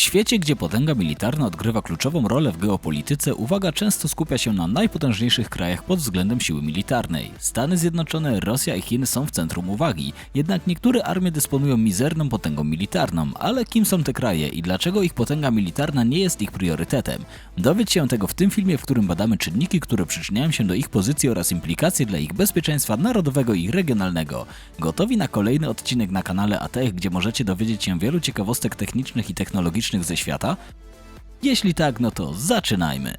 świecie, gdzie potęga militarna odgrywa kluczową rolę w geopolityce, uwaga często skupia się na najpotężniejszych krajach pod względem siły militarnej. Stany Zjednoczone, Rosja i Chiny są w centrum uwagi, jednak niektóre armie dysponują mizerną potęgą militarną, ale kim są te kraje i dlaczego ich potęga militarna nie jest ich priorytetem? Dowiedz się tego w tym filmie, w którym badamy czynniki, które przyczyniają się do ich pozycji oraz implikacje dla ich bezpieczeństwa narodowego i regionalnego. Gotowi na kolejny odcinek na kanale ATech, gdzie możecie dowiedzieć się wielu ciekawostek technicznych i technologicznych ze świata? Jeśli tak, no to zaczynajmy.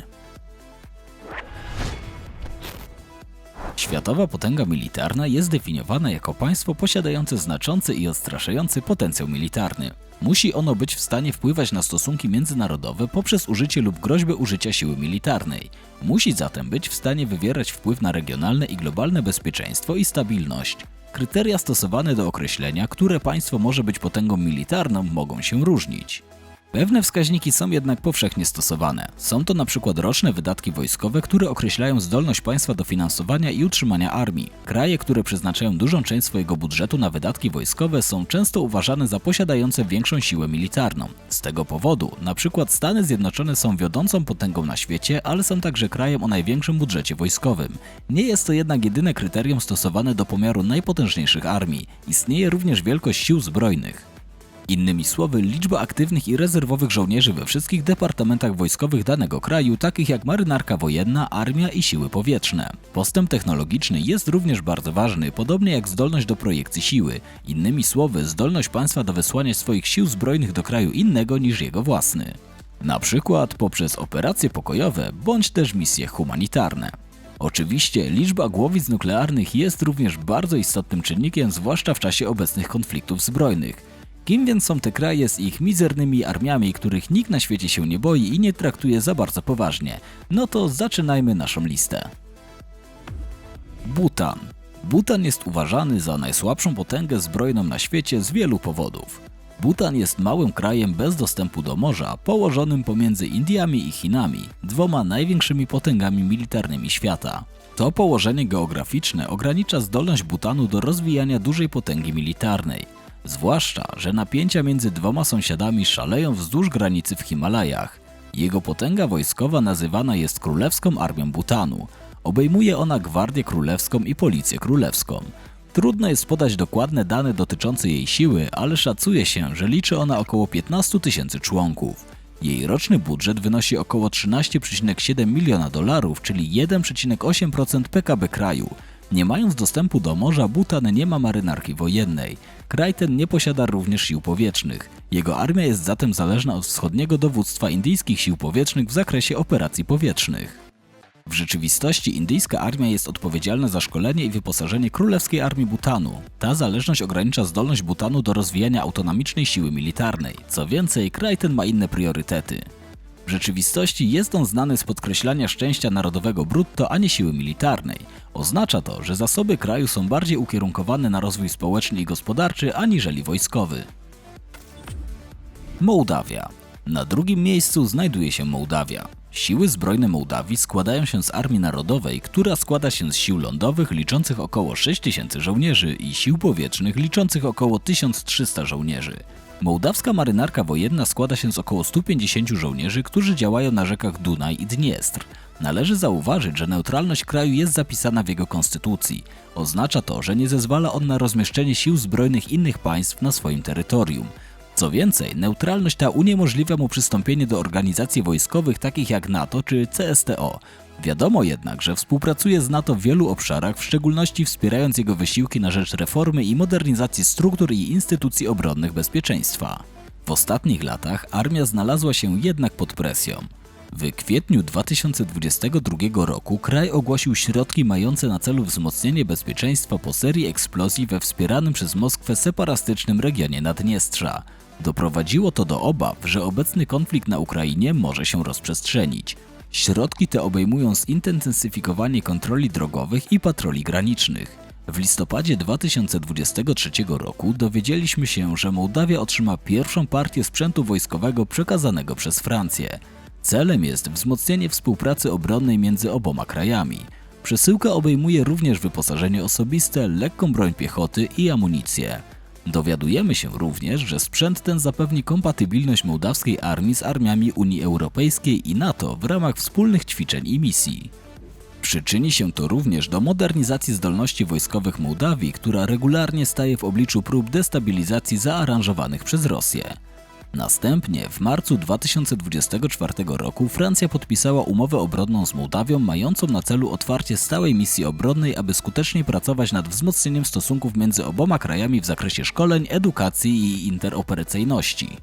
Światowa potęga militarna jest definiowana jako państwo posiadające znaczący i odstraszający potencjał militarny. Musi ono być w stanie wpływać na stosunki międzynarodowe poprzez użycie lub groźbę użycia siły militarnej. Musi zatem być w stanie wywierać wpływ na regionalne i globalne bezpieczeństwo i stabilność. Kryteria stosowane do określenia, które państwo może być potęgą militarną, mogą się różnić. Pewne wskaźniki są jednak powszechnie stosowane. Są to przykład roczne wydatki wojskowe, które określają zdolność państwa do finansowania i utrzymania armii. Kraje, które przeznaczają dużą część swojego budżetu na wydatki wojskowe są często uważane za posiadające większą siłę militarną. Z tego powodu, przykład Stany Zjednoczone są wiodącą potęgą na świecie, ale są także krajem o największym budżecie wojskowym. Nie jest to jednak jedyne kryterium stosowane do pomiaru najpotężniejszych armii. Istnieje również wielkość sił zbrojnych. Innymi słowy, liczba aktywnych i rezerwowych żołnierzy we wszystkich departamentach wojskowych danego kraju, takich jak marynarka wojenna, armia i siły powietrzne. Postęp technologiczny jest również bardzo ważny, podobnie jak zdolność do projekcji siły. Innymi słowy, zdolność państwa do wysłania swoich sił zbrojnych do kraju innego niż jego własny. Na przykład poprzez operacje pokojowe bądź też misje humanitarne. Oczywiście liczba głowic nuklearnych jest również bardzo istotnym czynnikiem, zwłaszcza w czasie obecnych konfliktów zbrojnych. Kim więc są te kraje z ich mizernymi armiami, których nikt na świecie się nie boi i nie traktuje za bardzo poważnie? No to zaczynajmy naszą listę. Butan. Butan jest uważany za najsłabszą potęgę zbrojną na świecie z wielu powodów. Butan jest małym krajem bez dostępu do morza, położonym pomiędzy Indiami i Chinami, dwoma największymi potęgami militarnymi świata. To położenie geograficzne ogranicza zdolność Butanu do rozwijania dużej potęgi militarnej. Zwłaszcza, że napięcia między dwoma sąsiadami szaleją wzdłuż granicy w Himalajach. Jego potęga wojskowa nazywana jest Królewską Armią Butanu. Obejmuje ona Gwardię Królewską i Policję Królewską. Trudno jest podać dokładne dane dotyczące jej siły, ale szacuje się, że liczy ona około 15 tysięcy członków. Jej roczny budżet wynosi około 13,7 miliona dolarów, czyli 1,8% PKB kraju. Nie mając dostępu do morza, Butan nie ma marynarki wojennej. Kraj ten nie posiada również sił powietrznych. Jego armia jest zatem zależna od wschodniego dowództwa indyjskich sił powietrznych w zakresie operacji powietrznych. W rzeczywistości indyjska armia jest odpowiedzialna za szkolenie i wyposażenie Królewskiej Armii Butanu. Ta zależność ogranicza zdolność Butanu do rozwijania autonomicznej siły militarnej. Co więcej, kraj ten ma inne priorytety. W rzeczywistości jest on znany z podkreślania szczęścia narodowego brutto, a nie siły militarnej. Oznacza to, że zasoby kraju są bardziej ukierunkowane na rozwój społeczny i gospodarczy aniżeli wojskowy. Mołdawia. Na drugim miejscu znajduje się Mołdawia. Siły zbrojne Mołdawii składają się z Armii Narodowej, która składa się z sił lądowych liczących około 6000 żołnierzy i sił powietrznych liczących około 1300 żołnierzy. Mołdawska marynarka wojenna składa się z około 150 żołnierzy, którzy działają na rzekach Dunaj i Dniestr. Należy zauważyć, że neutralność kraju jest zapisana w jego konstytucji. Oznacza to, że nie zezwala on na rozmieszczenie sił zbrojnych innych państw na swoim terytorium. Co więcej, neutralność ta uniemożliwia mu przystąpienie do organizacji wojskowych takich jak NATO czy CSTO. Wiadomo jednak, że współpracuje z NATO w wielu obszarach, w szczególności wspierając jego wysiłki na rzecz reformy i modernizacji struktur i instytucji obronnych bezpieczeństwa. W ostatnich latach armia znalazła się jednak pod presją. W kwietniu 2022 roku kraj ogłosił środki mające na celu wzmocnienie bezpieczeństwa po serii eksplozji we wspieranym przez Moskwę separatystycznym regionie Naddniestrza. Doprowadziło to do obaw, że obecny konflikt na Ukrainie może się rozprzestrzenić. Środki te obejmują zintensyfikowanie kontroli drogowych i patroli granicznych. W listopadzie 2023 roku dowiedzieliśmy się, że Mołdawia otrzyma pierwszą partię sprzętu wojskowego przekazanego przez Francję. Celem jest wzmocnienie współpracy obronnej między oboma krajami. Przesyłka obejmuje również wyposażenie osobiste, lekką broń piechoty i amunicję. Dowiadujemy się również, że sprzęt ten zapewni kompatybilność mołdawskiej armii z armiami Unii Europejskiej i NATO w ramach wspólnych ćwiczeń i misji. Przyczyni się to również do modernizacji zdolności wojskowych Mołdawii, która regularnie staje w obliczu prób destabilizacji zaaranżowanych przez Rosję. Następnie w marcu 2024 roku Francja podpisała umowę obronną z Mołdawią mającą na celu otwarcie stałej misji obronnej, aby skutecznie pracować nad wzmocnieniem stosunków między oboma krajami w zakresie szkoleń, edukacji i interoperacyjności.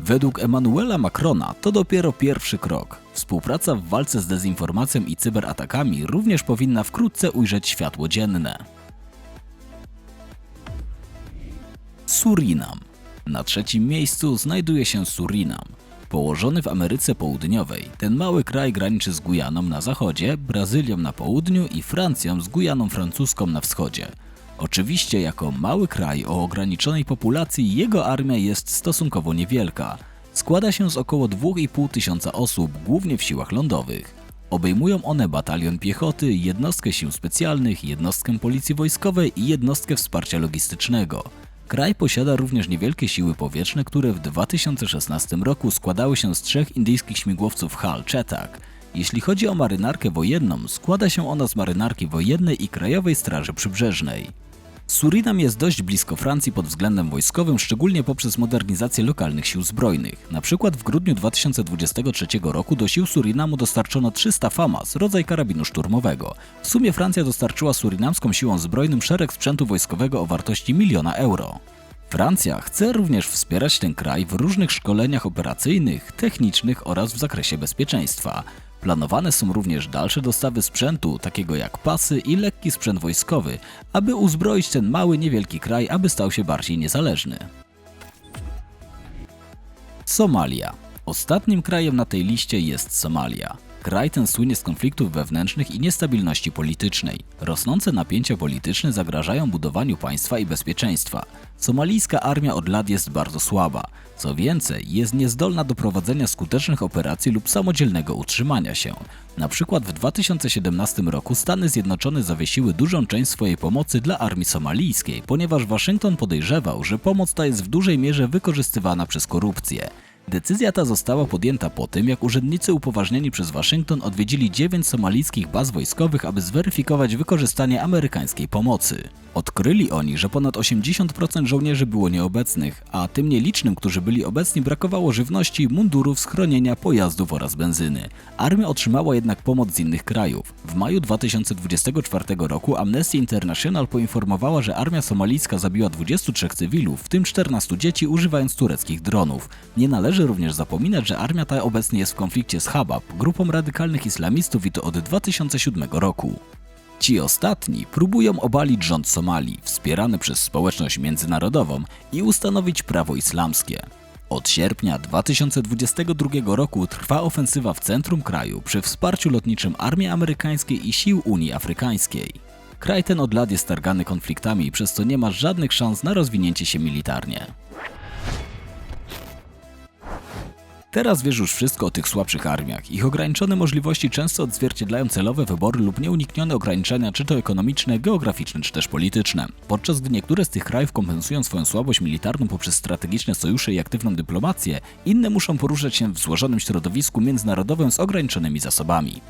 Według Emmanuela Macrona to dopiero pierwszy krok. Współpraca w walce z dezinformacją i cyberatakami również powinna wkrótce ujrzeć światło dzienne. Surinam. Na trzecim miejscu znajduje się Surinam. Położony w Ameryce Południowej, ten mały kraj graniczy z Gujaną na zachodzie, Brazylią na południu i Francją z Gujaną francuską na wschodzie. Oczywiście, jako mały kraj o ograniczonej populacji, jego armia jest stosunkowo niewielka. Składa się z około 2,5 tysiąca osób, głównie w siłach lądowych. Obejmują one batalion piechoty, jednostkę sił specjalnych, jednostkę policji wojskowej i jednostkę wsparcia logistycznego. Kraj posiada również niewielkie siły powietrzne, które w 2016 roku składały się z trzech indyjskich śmigłowców HAL Chetak. Jeśli chodzi o marynarkę wojenną, składa się ona z marynarki wojennej i Krajowej Straży Przybrzeżnej. Surinam jest dość blisko Francji pod względem wojskowym, szczególnie poprzez modernizację lokalnych sił zbrojnych. Na przykład w grudniu 2023 roku do sił Surinamu dostarczono 300 FAMAS, rodzaj karabinu szturmowego. W sumie Francja dostarczyła surinamskom siłom zbrojnym szereg sprzętu wojskowego o wartości miliona euro. Francja chce również wspierać ten kraj w różnych szkoleniach operacyjnych, technicznych oraz w zakresie bezpieczeństwa. Planowane są również dalsze dostawy sprzętu, takiego jak pasy i lekki sprzęt wojskowy, aby uzbroić ten mały, niewielki kraj, aby stał się bardziej niezależny. Somalia. Ostatnim krajem na tej liście jest Somalia. Kraj ten słynie z konfliktów wewnętrznych i niestabilności politycznej. Rosnące napięcia polityczne zagrażają budowaniu państwa i bezpieczeństwa. Somalijska armia od lat jest bardzo słaba. Co więcej, jest niezdolna do prowadzenia skutecznych operacji lub samodzielnego utrzymania się. Na przykład w 2017 roku Stany Zjednoczone zawiesiły dużą część swojej pomocy dla armii somalijskiej, ponieważ Waszyngton podejrzewał, że pomoc ta jest w dużej mierze wykorzystywana przez korupcję. Decyzja ta została podjęta po tym, jak urzędnicy upoważnieni przez Waszyngton odwiedzili dziewięć somalijskich baz wojskowych, aby zweryfikować wykorzystanie amerykańskiej pomocy. Odkryli oni, że ponad 80% żołnierzy było nieobecnych, a tym nielicznym, którzy byli obecni, brakowało żywności, mundurów, schronienia, pojazdów oraz benzyny. Armia otrzymała jednak pomoc z innych krajów. W maju 2024 roku Amnesty International poinformowała, że armia somalijska zabiła 23 cywilów, w tym 14 dzieci, używając tureckich dronów. Nie należy również zapominać, że armia ta obecnie jest w konflikcie z Habab, grupą radykalnych islamistów i to od 2007 roku. Ci ostatni próbują obalić rząd Somalii, wspierany przez społeczność międzynarodową i ustanowić prawo islamskie. Od sierpnia 2022 roku trwa ofensywa w centrum kraju przy wsparciu lotniczym armii amerykańskiej i sił Unii Afrykańskiej. Kraj ten od lat jest targany konfliktami, przez co nie ma żadnych szans na rozwinięcie się militarnie. Teraz wiesz już wszystko o tych słabszych armiach. Ich ograniczone możliwości często odzwierciedlają celowe wybory lub nieuniknione ograniczenia, czy to ekonomiczne, geograficzne, czy też polityczne. Podczas gdy niektóre z tych krajów kompensują swoją słabość militarną poprzez strategiczne sojusze i aktywną dyplomację, inne muszą poruszać się w złożonym środowisku międzynarodowym z ograniczonymi zasobami.